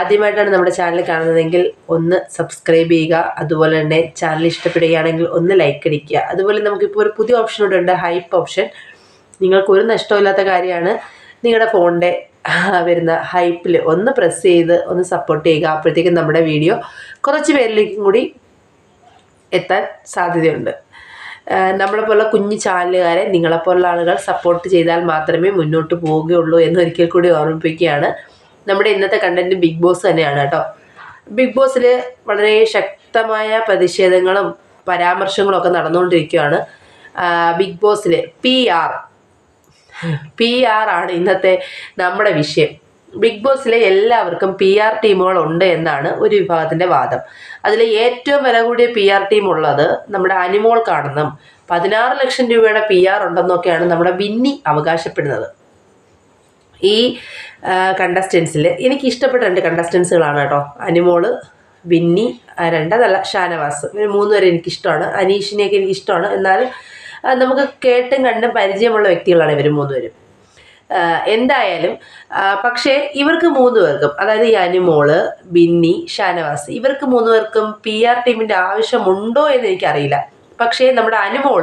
ആദ്യമായിട്ടാണ് നമ്മുടെ ചാനൽ കാണുന്നതെങ്കിൽ ഒന്ന് സബ്സ്ക്രൈബ് ചെയ്യുക. അതുപോലെ തന്നെ ചാനൽ ഇഷ്ടപ്പെടുകയാണെങ്കിൽ ഒന്ന് ലൈക്ക് അടിക്കുക. അതുപോലെ നമുക്കിപ്പോൾ ഒരു പുതിയ ഓപ്ഷൻ ഉണ്ട് ഹൈപ്പ് ഓപ്ഷൻ നിങ്ങൾക്ക് ഒരു നഷ്ടമില്ലാത്ത കാര്യമാണ് നിങ്ങളുടെ ഫോണിന്റെ വരുന്ന ഹൈപ്പിൽ ഒന്ന് പ്രസ് ചെയ്ത് ഒന്ന് സപ്പോർട്ട് ചെയ്യുക. അപ്പോഴത്തേക്കും നമ്മുടെ വീഡിയോ കുറച്ച് പേരിലേക്കും കൂടി എത്താൻ സാധ്യതയുണ്ട്. നമ്മളെ നമ്മളെപ്പോലുള്ള കുഞ്ഞു ചാനലുകാരെ നിങ്ങളെപ്പോലുള്ള ആളുകൾ സപ്പോർട്ട് ചെയ്താൽ മാത്രമേ മുന്നോട്ട് പോവുകയുള്ളൂ എന്നൊരിക്കൽ കൂടി ഓർമ്മിപ്പിക്കുകയാണ്. നമ്മുടെ ഇന്നത്തെ കണ്ടന്റ് ബിഗ് ബോസ് തന്നെയാണ് കേട്ടോ. ബിഗ് ബോസിൽ വളരെ ശക്തമായ പ്രതിഷേധങ്ങളും പരാമർശങ്ങളും ഒക്കെ നടന്നുകൊണ്ടിരിക്കുകയാണ്. ബിഗ് ബോസിൽ പി ആർ പി ആർ ആണ് ഇന്നത്തെ നമ്മുടെ വിഷയം. ബിഗ് ബോസിലെ എല്ലാവർക്കും പി ആർ ടീമുകളുണ്ട് എന്നാണ് ഒരു വിഭാഗത്തിന്റെ വാദം. അതിൽ ഏറ്റവും വില കൂടിയ പി ആർ ടീം ഉള്ളത് നമ്മുടെ അനിമോൾക്കാണെന്നും പതിനാറ് ലക്ഷം രൂപയുടെ പി ആർ ഉണ്ടെന്നൊക്കെയാണ് നമ്മുടെ വിന്നി അവകാശപ്പെടുന്നത്. ഈ കണ്ടസ്റ്റൻസിൽ എനിക്ക് ഇഷ്ടപ്പെട്ട രണ്ട് കണ്ടസ്റ്റൻസുകളാണ് കേട്ടോ. അനിമോൾ ബിന്നി രണ്ടതല്ല ഷാനവാസ്. മൂന്ന് പേരെ എനിക്കിഷ്ടമാണ്. അനീഷിനെയൊക്കെ എനിക്കിഷ്ടമാണ്. എന്നാൽ നമുക്ക് കേട്ടും കണ്ടും പരിചയമുള്ള വ്യക്തികളാണ് ഇവർ മൂന്നുപേരും. എന്തായാലും പക്ഷേ ഇവർക്ക് മൂന്ന് പേർക്കും അതായത് ഈ അനുമോൾ ബിന്നി ഷാനവാസ് ഇവർക്ക് മൂന്ന് പേർക്കും പി ആർ ടീമിന്റെ ആവശ്യമുണ്ടോ എന്ന് എനിക്കറിയില്ല. പക്ഷേ നമ്മുടെ അനുമോൾ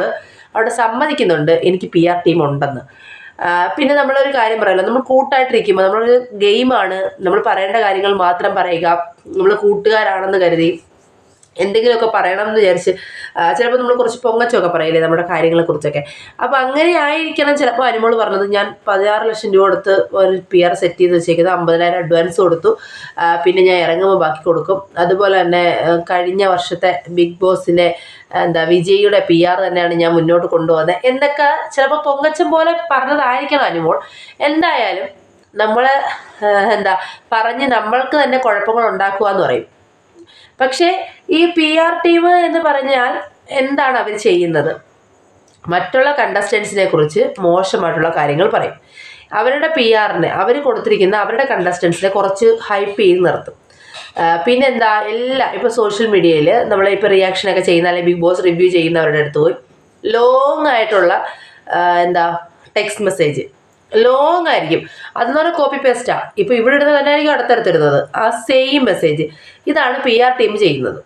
അവിടെ സമ്മതിക്കുന്നുണ്ട് എനിക്ക് പി ആർ ടീം ഉണ്ടെന്ന്. പിന്നെ നമ്മളൊരു കാര്യം പറയല്ലോ നമ്മൾ കൂട്ടായിട്ടിരിക്കുമ്പോൾ നമ്മളൊരു ഗെയിമാണ് നമ്മൾ പറയേണ്ട കാര്യങ്ങൾ മാത്രം പറയുക നമ്മൾ കൂട്ടുകാരാണെന്ന് കരുതി. എന്തെങ്കിലുമൊക്കെ പറയണം എന്ന് വിചാരിച്ച് ചിലപ്പോൾ നമ്മൾ കുറച്ച് പൊങ്ങച്ചൊക്കെ പറയില്ലേ നമ്മുടെ കാര്യങ്ങളെക്കുറിച്ചൊക്കെ അപ്പോൾ അങ്ങനെ ആയിരിക്കണം ചിലപ്പോൾ അനുമോൾ പറഞ്ഞത്. ഞാൻ പതിനാറ് ലക്ഷം രൂപ കൊടുത്ത് ഒരു പി ആർ സെറ്റ് ചെയ്ത് വെച്ചേക്കുന്നത് അമ്പതിനായിരം അഡ്വാൻസ് കൊടുത്തു. പിന്നെ ഞാൻ ഇറങ്ങുമ്പോൾ ബാക്കി കൊടുക്കും. അതുപോലെ തന്നെ കഴിഞ്ഞ വർഷത്തെ ബിഗ് ബോസിന്റെ എന്താ വിജയിയുടെ പി ആർ തന്നെയാണ് ഞാൻ മുന്നോട്ട് കൊണ്ടുപോകുന്നത് എന്നൊക്കെ ചിലപ്പോൾ പൊങ്ങച്ചം പോലെ പറഞ്ഞതായിരിക്കണം അനുമോൾ. എന്തായാലും നമ്മൾ എന്താ പറഞ്ഞ് നമ്മൾക്ക് തന്നെ കുഴപ്പങ്ങൾ ഉണ്ടാക്കുക എന്ന് പറയും. പക്ഷേ ഈ പി ആർ ടീം എന്ന് പറഞ്ഞാൽ എന്താണ് അവർ ചെയ്യുന്നത്? മറ്റുള്ള കണ്ടസ്റ്റൻസിനെ കുറിച്ച് മോശമായിട്ടുള്ള കാര്യങ്ങൾ പറയും. അവരുടെ പി ആറിന് അവർ കൊടുത്തിരിക്കുന്ന അവരുടെ കണ്ടസ്റ്റൻസിനെ കുറച്ച് ഹൈപ്പ് ചെയ്ത് നിർത്തും. പിന്നെന്താ എല്ലാ ഇപ്പോൾ സോഷ്യൽ മീഡിയയിൽ നമ്മൾ ഇപ്പോൾ റിയാക്ഷനൊക്കെ ചെയ്യുന്ന അല്ലെങ്കിൽ ബിഗ് ബോസ് റിവ്യൂ ചെയ്യുന്നവരുടെ അടുത്ത് പോയി ലോങ് ആയിട്ടുള്ള എന്താ ടെക്സ്റ്റ് മെസ്സേജ് ലോങ് ആയിരിക്കും. അതെന്ന് പറഞ്ഞാൽ കോപ്പി പേസ്റ്റാണ് ഇപ്പോൾ ഇവിടെ ഇടുന്നത് തന്നെ ആയിരിക്കും അടുത്തടുത്തിടുന്നത് ആ സെയിം മെസ്സേജ് ഇതാണ് പി ആർ ടീം ചെയ്യുന്നത്.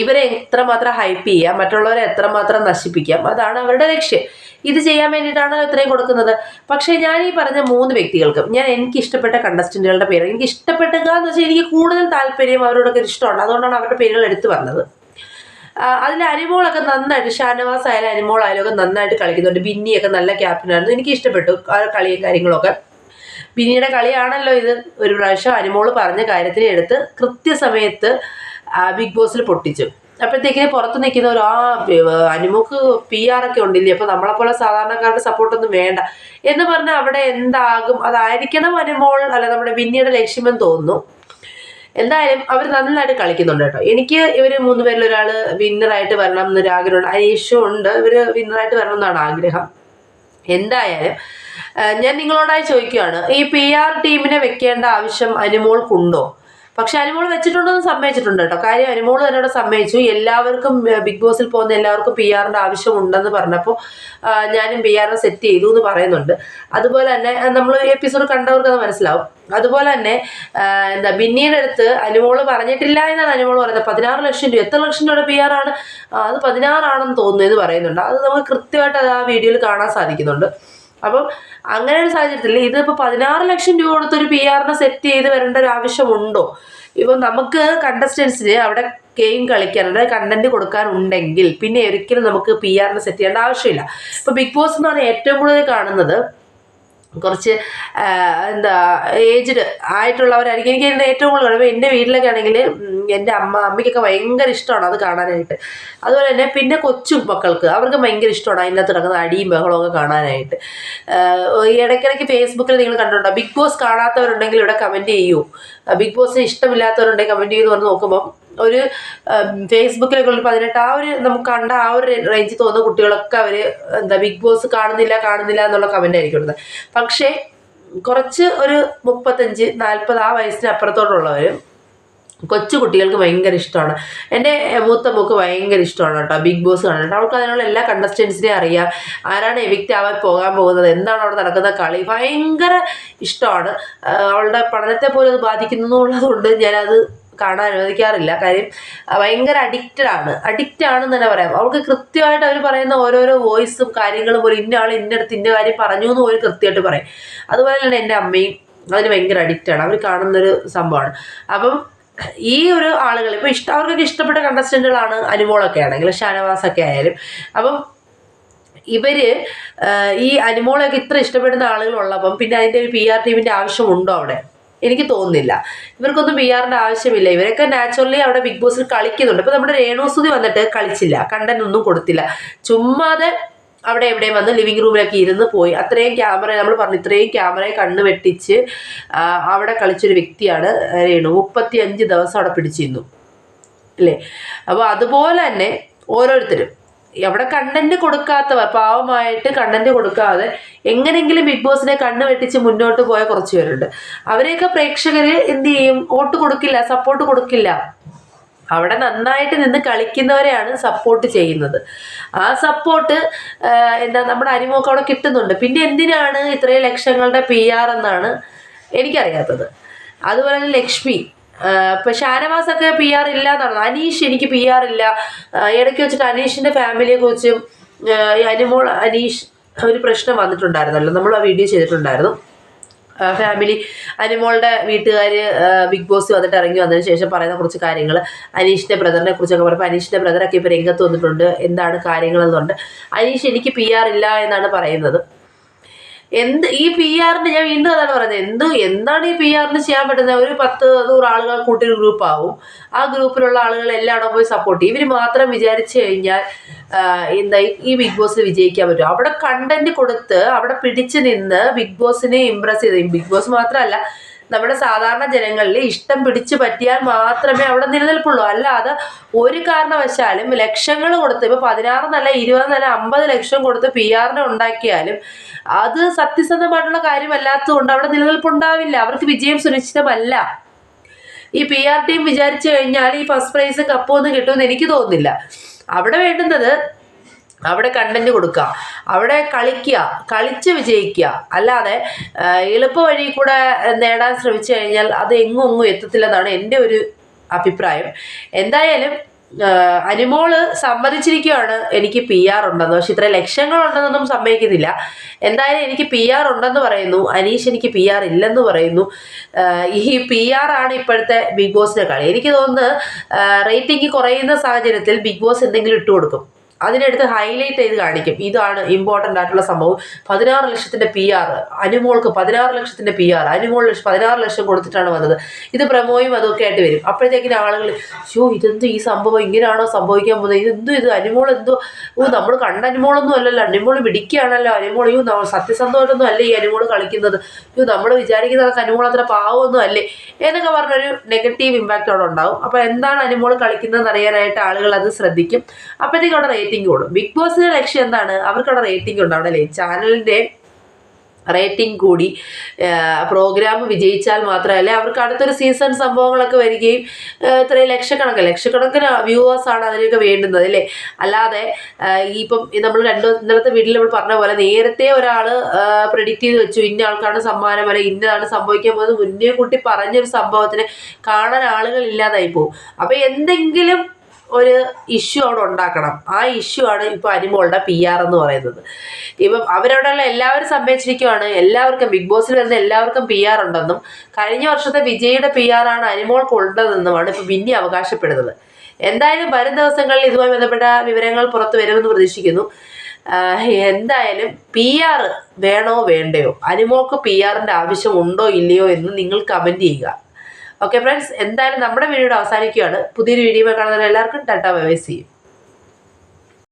ഇവരെ എത്രമാത്രം ഹൈപ്പ് ചെയ്യാം മറ്റുള്ളവരെ എത്രമാത്രം നശിപ്പിക്കാം അതാണ് അവരുടെ ലക്ഷ്യം. ഇത് ചെയ്യാൻ വേണ്ടിയിട്ടാണ് ഇത്രയും കൊടുക്കുന്നത്. പക്ഷേ ഞാൻ ഈ പറഞ്ഞ മൂന്ന് വ്യക്തികൾക്കും ഞാൻ എനിക്ക് ഇഷ്ടപ്പെട്ട കണ്ടസ്റ്റന്റുകളുടെ പേര് എനിക്ക് ഇഷ്ടപ്പെട്ട എന്ന് വെച്ചാൽ എനിക്ക് കൂടുതൽ താല്പര്യം അവരോടൊക്കെ ഇഷ്ടമാണ്. അതുകൊണ്ടാണ് അവരുടെ പേരുകൾ എടുത്തു വന്നത് അതിൽ അനിമോളൊക്കെ നന്നായിട്ട് ഷാനവാസ് ആയാലും അനുമോളായാലും ഒക്കെ നന്നായിട്ട് കളിക്കുന്നുണ്ട്. ബിന്നിയൊക്കെ നല്ല ക്യാപ്റ്റനായിരുന്നു എനിക്ക് ഇഷ്ടപ്പെട്ടു കളിയും കാര്യങ്ങളൊക്കെ. ബിന്നിയുടെ കളിയാണല്ലോ ഇത്. ഒരു പ്രാവശ്യം അനുമോൾ പറഞ്ഞ കാര്യത്തിന് എടുത്ത് കൃത്യസമയത്ത് ബിഗ് ബോസിൽ പൊട്ടിച്ചു. അപ്പോഴത്തേക്കിന് പുറത്ത് നിൽക്കുന്ന ഒരു ആ അനുമുക്ക് പി ആർ ഒക്കെ ഉണ്ടില്ലേ അപ്പോൾ നമ്മളെപ്പോലെ സാധാരണക്കാരുടെ സപ്പോർട്ടൊന്നും വേണ്ട. എന്ന് പറഞ്ഞാൽ അവിടെ എന്താകും? അതായിരിക്കണം അനുമോൾ അല്ല നമ്മുടെ വിന്നിയുടെ ലക്ഷ്യമെന്ന് തോന്നുന്നു. എന്തായാലും അവർ നന്നായിട്ട് കളിക്കുന്നുണ്ട് കേട്ടോ. എനിക്ക് ഇവർ മൂന്ന് പേരിൽ ഒരാൾ വിന്നറായിട്ട് വരണം എന്നൊരു ആഗ്രഹമുണ്ട്. അനീഷും ഉണ്ട്. ഇവർ വിന്നറായിട്ട് വരണം എന്നാണ് ആഗ്രഹം. എന്തായാലും ഞാൻ നിങ്ങളോടായി ചോദിക്കുകയാണ് ഈ പി ആർ ടീമിനെ വെക്കേണ്ട ആവശ്യം അനുമോൾക്കുണ്ടോ? പക്ഷെ അനുമോൾ വെച്ചിട്ടുണ്ടെന്ന് സമ്മതിച്ചിട്ടുണ്ട് കേട്ടോ. കാര്യം അനുമോൾ തന്നെ ഇവിടെ സമ്മതിച്ചു. എല്ലാവർക്കും ബിഗ് ബോസിൽ പോകുന്ന എല്ലാവർക്കും പി ആറിന്റെ ആവശ്യം ഉണ്ടെന്ന് പറഞ്ഞപ്പോൾ ഞാനും പി ആറിനെ സെറ്റ് ചെയ്തു എന്ന് പറയുന്നുണ്ട്. അതുപോലെ തന്നെ നമ്മൾ എപ്പിസോഡ് കണ്ടവർക്ക് അത് മനസ്സിലാവും. അതുപോലെ തന്നെ എന്താ ബിന്നിയുടെ അടുത്ത് അനുമോൾ പറഞ്ഞിട്ടില്ല എന്നാണ് അനുമോൾ പറയുന്നത്. പതിനാറ് ലക്ഷം രൂപ എത്ര ലക്ഷം രൂപയുടെ പി ആറാണ് അത് പതിനാറാണെന്ന് തോന്നുന്നു എന്ന് പറയുന്നുണ്ട്. അത് നമുക്ക് കൃത്യമായിട്ട് അത് ആ വീഡിയോയിൽ കാണാൻ സാധിക്കുന്നുണ്ട്. അപ്പം അങ്ങനെ ഒരു സാഹചര്യത്തിൽ ഇതിപ്പോൾ പതിനാറ് ലക്ഷം രൂപ കൊടുത്തൊരു പി ആറിനെ സെറ്റ് ചെയ്ത് വരേണ്ട ഒരു ആവശ്യമുണ്ടോ? ഇപ്പം നമുക്ക് കണ്ടസ്റ്റൻസിന് അവിടെ ഗെയിം കളിക്കാൻ അതായത് കണ്ടന്റ് കൊടുക്കാനുണ്ടെങ്കിൽ പിന്നെ ഒരിക്കലും നമുക്ക് പി ആറിനെ സെറ്റ് ചെയ്യേണ്ട ആവശ്യമില്ല. ഇപ്പോൾ ബിഗ് ബോസ് എന്ന് പറഞ്ഞാൽ ഏറ്റവും കൂടുതൽ കാണുന്നത് കുറച്ച് എന്താ ഏജ്ഡ് ആയിട്ടുള്ളവരായിരിക്കും. എനിക്ക് എന്റെ ഏറ്റവും കൂടുതൽ ഇപ്പോൾ എന്റെ വീട്ടിലൊക്കെ ആണെങ്കിൽ എന്റെ അമ്മ അമ്മയ്ക്കൊക്കെ ഭയങ്കര ഇഷ്ടമാണ് അത് കാണാനായിട്ട്. അതുപോലെ തന്നെ പിന്നെ കൊച്ചു മക്കൾക്ക് അവർക്ക് ഭയങ്കര ഇഷ്ടമാണ് അതിനകത്ത് നടക്കുന്ന അടിയും ബഹളമൊക്കെ കാണാനായിട്ട്. ഈ ഇടയ്ക്കിടയ്ക്ക് ഫേസ്ബുക്കിൽ നിങ്ങൾ കണ്ടിട്ടുണ്ടോ? ബിഗ് ബോസ് കാണാത്തവരുണ്ടെങ്കിൽ ഇവിടെ കമന്റ് ചെയ്യൂ. ബിഗ് ബോസിന് ഇഷ്ടമില്ലാത്തവരുണ്ടെങ്കിൽ കമന്റ് ചെയ്യുമെന്ന് പറഞ്ഞ് നോക്കുമ്പോൾ ഒരു ഫേസ്ബുക്കിലൊക്കെ ഉള്ള പതിനെട്ട് ആ ഒരു നമുക്ക് കണ്ട ആ ഒരു റേഞ്ചിൽ തോന്നുന്ന കുട്ടികളൊക്കെ അവർ എന്താ ബിഗ് ബോസ് കാണുന്നില്ല കാണുന്നില്ല എന്നുള്ള കമന്റ് ആയിരിക്കും ഉള്ളത്. പക്ഷേ കുറച്ച് ഒരു മുപ്പത്തഞ്ച് നാൽപ്പത് ആ വയസ്സിന് അപ്പുറത്തോട്ടുള്ളവർ കൊച്ചു കുട്ടികൾക്ക് ഭയങ്കര ഇഷ്ടമാണ്. എന്റെ മൂത്ത മോക്ക് ഭയങ്കര ഇഷ്ടമാണ് കേട്ടോ ബിഗ് ബോസ് കാണാൻ അവൾക്ക് അതിനുള്ള എല്ലാ കണ്ടസ്റ്റൻസിനെയും അറിയാം. ആരാണ് എവിക്റ്റ് ആവാൻ പോകാൻ പോകുന്നത്? എന്താണ് അവിടെ നടക്കുന്ന കളി? ഭയങ്കര ഇഷ്ടമാണ്. അവളുടെ പഠനത്തെ പോലും അത് ബാധിക്കുന്നു എന്നുള്ളതുകൊണ്ട് ഞാനത് കാണാൻ അനുവദിക്കാറില്ല. കാര്യം ഭയങ്കര അഡിക്റ്റഡ് ആണ്. അഡിക്റ്റ് ആണെന്ന് തന്നെ പറയാം. അവൾക്ക് കൃത്യമായിട്ട് അവർ പറയുന്ന ഓരോരോ വോയിസും കാര്യങ്ങളും പോലും ഇന്ന ആൾ ഇന്നടത്ത് ഇന്ന കാര്യം പറഞ്ഞു എന്ന് പോലും കൃത്യമായിട്ട് പറയും. അതുപോലെ തന്നെ എന്റെ അമ്മയും അതിന് ഭയങ്കര അഡിക്റ്റാണ് അവർ കാണുന്നൊരു സംഭവമാണ്. അപ്പം ഈ ഒരു ആളുകൾ ഇപ്പോൾ ഇഷ്ടം അവർക്കൊക്കെ ഇഷ്ടപ്പെട്ട കണ്ടസ്റ്റന്റുകളാണ് അനുമോളൊക്കെ ആണെങ്കിൽ ഷാനവാസൊക്കെ ആയാലും. അപ്പം ഇവർ ഈ അനുമോളൊക്കെ ഇത്ര ഇഷ്ടപ്പെടുന്ന ആളുകളുള്ളപ്പം പിന്നെ അതിന്റെ ഒരു പി ആർ ടീമിന്റെ ആവശ്യമുണ്ടോ അവിടെ? എനിക്ക് തോന്നുന്നില്ല. ഇവർക്കൊന്നും ബി ആറിന്റെ ആവശ്യമില്ല. ഇവരൊക്കെ നാച്ചുറലി അവിടെ ബിഗ് ബോസിൽ കളിക്കുന്നുണ്ട്. ഇപ്പം നമ്മുടെ രേണുസുതി വന്നിട്ട് കളിച്ചില്ല. കണ്ടന്റ് ഒന്നും കൊടുത്തില്ല. ചുമ്മാതെ അവിടെ എവിടെയും വന്ന് ലിവിങ് റൂമിലൊക്കെ ഇരുന്ന് പോയി. അത്രയും ക്യാമറ നമ്മൾ പറഞ്ഞു ഇത്രയും ക്യാമറയെ കണ്ണ് വെട്ടിച്ച് അവിടെ കളിച്ചൊരു വ്യക്തിയാണ് രേണു. മുപ്പത്തി ദിവസം അവിടെ പിടിച്ചിരുന്നു. അല്ലേ? അപ്പോൾ അതുപോലെ തന്നെ ഓരോരുത്തരും. അവിടെ കണ്ടന്റ് കൊടുക്കാത്തവർ പാവമായിട്ട് കണ്ടന്റ് കൊടുക്കാതെ എങ്ങനെങ്കിലും ബിഗ് ബോസിനെ കണ്ണ് വെട്ടിച്ച് മുന്നോട്ട് പോയ കുറച്ച് പേരുണ്ട്. അവരെയൊക്കെ പ്രേക്ഷകർ എന്ത് ചെയ്യും? വോട്ട് കൊടുക്കില്ല സപ്പോർട്ട് കൊടുക്കില്ല. അവിടെ നന്നായിട്ട് നിന്ന് കളിക്കുന്നവരെയാണ് സപ്പോർട്ട് ചെയ്യുന്നത്. ആ സപ്പോർട്ട് എന്താ നമ്മുടെ അരിമോക്ക് അവിടെ കിട്ടുന്നുണ്ട്. പിന്നെ എന്തിനാണ് ഇത്രയും ലക്ഷങ്ങളുടെ പി ആർ എന്നാണ് എനിക്കറിയാത്തത്. അതുപോലെ തന്നെ ലക്ഷ്മി. ഇപ്പൊ ഷാനവാസൊക്കെ പി ആർ ഇല്ല എന്നാണ് അനീഷ് എനിക്ക് പി ആർ ഇല്ല. ഇടയ്ക്ക് വെച്ചിട്ട് അനീഷിന്റെ ഫാമിലിയെ കുറിച്ചും ഈ അനിമോൾ അനീഷ് ഒരു പ്രശ്നം വന്നിട്ടുണ്ടായിരുന്നല്ലോ. നമ്മൾ ആ വീഡിയോ ചെയ്തിട്ടുണ്ടായിരുന്നു. ഫാമിലി അനിമോളുടെ വീട്ടുകാർ ബിഗ് ബോസ് വന്നിട്ട് ഇറങ്ങി വന്നതിന് ശേഷം പറയുന്ന കുറച്ച് കാര്യങ്ങൾ അനീഷിന്റെ ബ്രദറിനെ കുറിച്ചൊക്കെ പറയുമ്പോൾ അനീഷിന്റെ ബ്രദറൊക്കെ ഇപ്പോൾ രംഗത്ത് വന്നിട്ടുണ്ട്. എന്താണ് കാര്യങ്ങളെന്നുണ്ട്. അനീഷ് എനിക്ക് പി ആർ ഇല്ല എന്നാണ് പറയുന്നത്. എന്ത് ഈ പി ആറിന് ഞാൻ വീണ്ടും അതാണ് പറയുന്നത്. എന്ത് എന്താണ് ഈ പി ആറിന് ചെയ്യാൻ പറ്റുന്നത്? ഒരു പത്ത് നൂറ് ആളുകൾ കൂട്ടി ഗ്രൂപ്പ് ആവും. ആ ഗ്രൂപ്പിലുള്ള ആളുകൾ എല്ലായിടം പോയി സപ്പോർട്ട് ചെയ്യും. ഇവർ മാത്രം വിചാരിച്ചു കഴിഞ്ഞാൽ എന്താ ഈ- ഈ ബിഗ് ബോസ് വിജയിക്കാൻ പറ്റും. അവിടെ കണ്ടന്റ് കൊടുത്ത് അവിടെ പിടിച്ചു നിന്ന് ബിഗ് ബോസിനെ ഇമ്പ്രസ് ചെയ്ത്. ബിഗ് ബോസ് മാത്രമല്ല നമ്മുടെ സാധാരണ ജനങ്ങളിൽ ഇഷ്ടം പിടിച്ചു പറ്റിയാൽ മാത്രമേ അവിടെ നിലനിൽപ്പുള്ളൂ. അല്ലാതെ ഒരു കാരണവശാലും ലക്ഷങ്ങൾ കൊടുത്ത് ഇപ്പൊ പതിനാറ് നല്ല ഇരുപത് നല്ല അമ്പത് ലക്ഷം കൊടുത്ത് പി ആറിനെ ഉണ്ടാക്കിയാലും അത് സത്യസന്ധമായിട്ടുള്ള കാര്യമല്ലാത്തതുകൊണ്ട് അവിടെ നിലനിൽപ്പുണ്ടാവില്ല. അവർക്ക് വിജയം സുനിശ്ചിതമല്ല. ഈ പി ആർ ടീം വിചാരിച്ചു കഴിഞ്ഞാൽ ഈ ഫസ്റ്റ് പ്രൈസ് കപ്പൊന്നും കിട്ടുമെന്ന് എനിക്ക് തോന്നുന്നില്ല. അവിടെ വേണ്ടുന്നത് അവിടെ കണ്ടന്റ് കൊടുക്കുക. അവിടെ കളിക്കുക. കളിച്ച് വിജയിക്കുക. അല്ലാതെ എളുപ്പ വഴി കൂടെ നേടാൻ ശ്രമിച്ചു കഴിഞ്ഞാൽ അത് എങ്ങും ഒന്നും എത്തത്തില്ലെന്നാണ് എന്റെ ഒരു അഭിപ്രായം. എന്തായാലും അനുമോൾ സമ്മതിച്ചിരിക്കുകയാണ് എനിക്ക് പി ആർ ഉണ്ടെന്ന്. പക്ഷെ ഇത്ര ലക്ഷങ്ങളുണ്ടെന്നൊന്നും സമ്മതിക്കുന്നില്ല. എന്തായാലും എനിക്ക് പി ആർ ഉണ്ടെന്ന് പറയുന്നു. അനീഷ് എനിക്ക് പി ആർ ഇല്ലെന്ന് പറയുന്നു. ഈ പി ആർ ആണ് ഇപ്പോഴത്തെ ബിഗ് ബോസിന്റെ കളി. എനിക്ക് തോന്നുന്നത് റേറ്റിംഗ് കുറയുന്ന സാഹചര്യത്തിൽ ബിഗ് ബോസ് എന്തെങ്കിലും ഇട്ട് കൊടുക്കും അതിനെടുത്ത് ഹൈലൈറ്റ് ചെയ്ത് കാണിക്കും. ഇതാണ് ഇമ്പോർട്ടന്റ് ആയിട്ടുള്ള സംഭവം. പതിനാറ് ലക്ഷത്തിന്റെ പി ആർ അനുമോൾക്ക് പതിനാറ് ലക്ഷത്തിന്റെ പി ആർ അനുമോൾ പതിനാറ് ലക്ഷം കൊടുത്തിട്ടാണ് വന്നത്. ഇത് പ്രമോയും അതൊക്കെ ആയിട്ട് വരും. അപ്പോഴത്തേക്കിന് ആളുകൾ ഷോ ഇതെന്തോ ഈ സംഭവം? ഇങ്ങനെയാണോ സംഭവിക്കാൻ പോകുന്നത്? ഇതെന്തോ ഇത്? അനുമോൾ എന്തോ? ഓ നമ്മൾ കണ്ട അനുമോളൊന്നും അല്ലല്ലോ. അനുമോൾ പിടിക്കുകയാണല്ലോ അനുമോൾ അയ്യോ നമ്മൾ സത്യസന്ധമായിട്ടൊന്നും അല്ലേ ഈ അനുമോൾ കളിക്കുന്നത്? അയ്യോ നമ്മൾ വിചാരിക്കുന്ന അനുമോൾ അത്ര പാവമൊന്നും അല്ലേ? എന്നൊക്കെ പറഞ്ഞൊരു നെഗറ്റീവ് ഇമ്പാക്റ്റ് അവിടെ ഉണ്ടാവും. അപ്പോൾ എന്താണ് അനുമോൾ കളിക്കുന്നതെന്ന് അറിയാനായിട്ട് ആളുകൾ അത് ശ്രദ്ധിക്കും. അപ്പോഴത്തേക്കും അവിടെ റേറ്റിംഗ് കൂടും ബിഗ് ബോസിന്റെ ലക്ഷ്യം എന്താണ്? അവർക്ക് അവിടെ റേറ്റിംഗ് ഉണ്ട് അവിടെ ചാനലിന്റെ റേറ്റിംഗ് കൂടി പ്രോഗ്രാം വിജയിച്ചാൽ മാത്രമല്ല അവർക്ക് അടുത്തൊരു സീസൺ സംഭവങ്ങളൊക്കെ വരികയും ഇത്രയും ലക്ഷക്കണക്കിന് ലക്ഷക്കണക്കിന് വ്യൂവേഴ്സാണ് അതിനൊക്കെ വേണ്ടുന്നത് അല്ലേ? അല്ലാതെ ഇപ്പം നമ്മൾ രണ്ട് ഇന്നലത്തെ വീട്ടിൽ നമ്മൾ പറഞ്ഞ പോലെ നേരത്തെ ഒരാൾ പ്രിഡിക്റ്റ് ചെയ്ത് വെച്ചു. ഇന്ന ആൾക്കാണ് സമ്മാനം വരെ ഇന്നതാണ് സംഭവിക്കാൻ പോകുന്നത്. മുന്നേ കൂട്ടി പറഞ്ഞൊരു സംഭവത്തിന് കാണാൻ ആളുകൾ ഇല്ലാതായി പോകും. അപ്പം എന്തെങ്കിലും ഒരു ഇഷ്യൂ അവിടെ ഉണ്ടാക്കണം. ആ ഇഷ്യൂ ആണ് ഇപ്പോൾ അനിമോളുടെ പി ആർ എന്ന് പറയുന്നത്. ഇപ്പം അവരവിടെയുള്ള എല്ലാവരും സംഭവിച്ചിരിക്കുകയാണ് എല്ലാവർക്കും ബിഗ് ബോസിൽ വരുന്ന എല്ലാവർക്കും പി ആർ ഉണ്ടെന്നും കഴിഞ്ഞ വർഷത്തെ വിജയുടെ പി ആർ ആണ് അനിമോൾക്ക് ഉള്ളതെന്നുമാണ് ഇപ്പോൾ ബിന്നി അവകാശപ്പെടുന്നത്. എന്തായാലും വരും ദിവസങ്ങളിൽ ഇതുമായി ബന്ധപ്പെട്ട വിവരങ്ങൾ പുറത്തു വരുമെന്ന് പ്രതീക്ഷിക്കുന്നു. എന്തായാലും പി ആർ വേണോ വേണ്ടയോ? അനിമോൾക്ക് പി ആറിന്റെ ആവശ്യം ഉണ്ടോ ഇല്ലയോ എന്ന് നിങ്ങൾ കമന്റ് ചെയ്യുക. ഓക്കെ ഫ്രണ്ട്സ് എന്തായാലും നമ്മുടെ വീഡിയോ അവസാനിക്കുകയാണ്. പുതിയൊരു വീഡിയോ കാണുന്നവർ എല്ലാവർക്കും ടാറ്റാ ബൈ സി